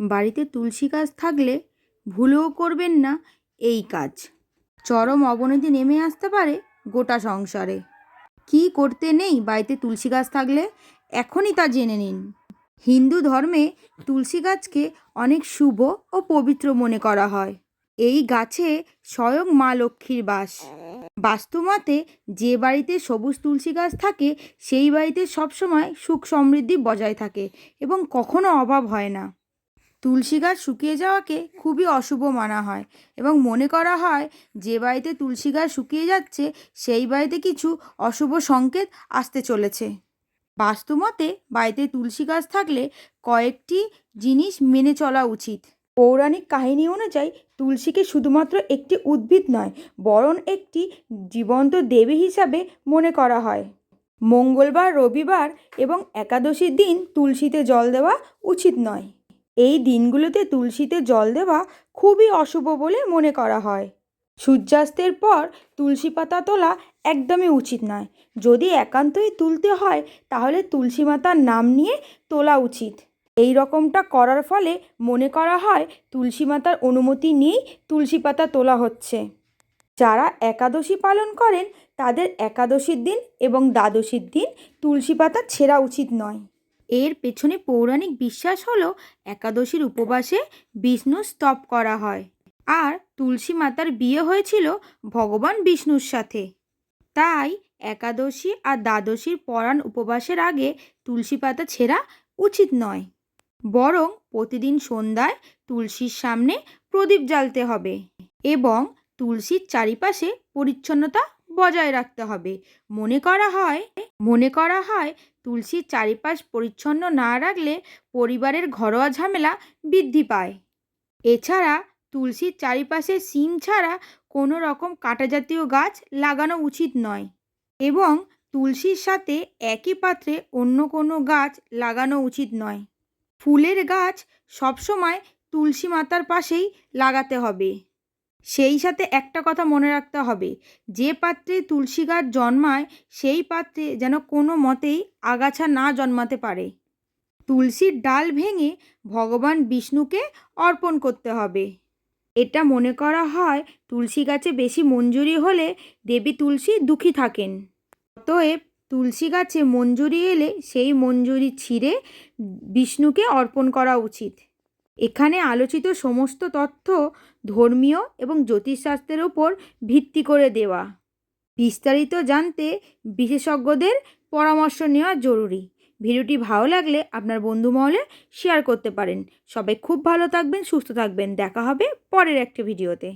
বাড়িতে তুলসী গাছ থাকলে ভুলেও করবেন না এই কাজ। চরম অবনতি নেমে আসতে পারে গোটা সংসারে। কী করতে নেই বাড়িতে তুলসী গাছ থাকলে? এখনই তা জেনে নিন। হিন্দু ধর্মে তুলসী গাছকে অনেক শুভ ও পবিত্র মনে করা হয়। এই গাছে স্বয়ং মা লক্ষ্মীর বাস। বাস্তুমতে যে বাড়িতে সবুজ তুলসী গাছ থাকে, সেই বাড়িতে সবসময় সুখ সমৃদ্ধি বজায় থাকে এবং কখনো অভাব হয় না। তুলসী গাছ শুকিয়ে যাওয়াকে খুবই অশুভ মানা হয় এবং মনে করা হয় যে বাড়িতে তুলসী গাছ শুকিয়ে যাচ্ছে, সেই বাড়িতে কিছু অশুভ সংকেত আসতে চলেছে। বাস্তুমতে বাড়িতে তুলসী গাছ থাকলে কয়েকটি জিনিস মেনে চলা উচিত। পৌরাণিক কাহিনী অনুযায়ী তুলসীকে শুধুমাত্র একটি উদ্ভিদ নয়, বরং একটি জীবন্ত দেবী হিসাবে মনে করা হয়। মঙ্গলবার, রবিবার এবং একাদশীর দিন তুলসীতে জল দেওয়া উচিত নয়। এই দিনগুলোতে তুলসীতে জল দেওয়া খুবই অশুভ বলে মনে করা হয়। সূর্যাস্তের পর তুলসী পাতা তোলা একদমই উচিত নয়। যদি একান্তই তুলতে হয়, তাহলে তুলসী মাতার নাম নিয়ে তোলা উচিত। এই রকমটা করার ফলে মনে করা হয়, তুলসী মাতার অনুমতি নিয়েই তুলসী পাতা তোলা হচ্ছে। যারা একাদশী পালন করেন, তাদের একাদশীর দিন এবং দ্বাদশীর দিন তুলসী পাতা ছেঁড়া উচিত নয়। এর পেছনে পৌরাণিক বিশ্বাস হলো একাদশীর উপবাসে বিষ্ণু স্তব করা হয়। আর তুলসী মাতার বিয়ে হয়েছিল ভগবান বিষ্ণুর সাথে। তাই একাদশী আর দ্বাদশীর পরাণ উপবাসের আগে তুলসী পাতা ছেঁড়া উচিত নয়। বরং প্রতিদিন সন্ধ্যায় তুলসীর সামনে প্রদীপ জ্বালতে হবে এবং তুলসীর চারিপাশে পরিচ্ছন্নতা বজায় রাখতে হবে। মনে করা হয়, মনে করা হয় তুলসীর চারিপাশ পরিচ্ছন্ন না রাখলে পরিবারের ঘরোয়া ঝামেলা বৃদ্ধি পায়। এছাড়া তুলসীর চারিপাশে সিম ছাড়া কোনো রকম কাঁটা জাতীয় গাছ লাগানো উচিত নয় এবং তুলসীর সাথে একই পাত্রে অন্য কোনো গাছ লাগানো উচিত নয়। ফুলের গাছ সবসময় তুলসী মাতার পাশেই লাগাতে হবে। সেই সাথে একটা কথা মনে রাখতে হবে। যে পাত্রে তুলসী গাছ জন্মায়, সেই পাত্রে যেন কোনো মতেই আগাছা না জন্মাতে পারে। তুলসীর ডাল ভেঙে ভগবান বিষ্ণুকে অর্পণ করতে হবে। এটা মনে করা হয় তুলসী গাছে বেশি মঞ্জুরি হলে দেবী তুলসী দুঃখী থাকেন। অতএব তুলসী গাছে মঞ্জুরি এলে সেই মঞ্জুরি ছিঁড়ে বিষ্ণুকে অর্পণ করা উচিত। এখানে আলোচিত সমস্ত তথ্য ধর্মীয় এবং জ্যোতিষশাস্ত্রের ওপর ভিত্তি করে দেওয়া। বিস্তারিত জানতে বিশেষজ্ঞদের পরামর্শ নেওয়া জরুরি। ভিডিওটি ভালো লাগলে আপনার বন্ধু মহলে শেয়ার করতে পারেন। সবাই খুব ভালো থাকবেন, সুস্থ থাকবেন। দেখা হবে পরের একটি ভিডিওতে।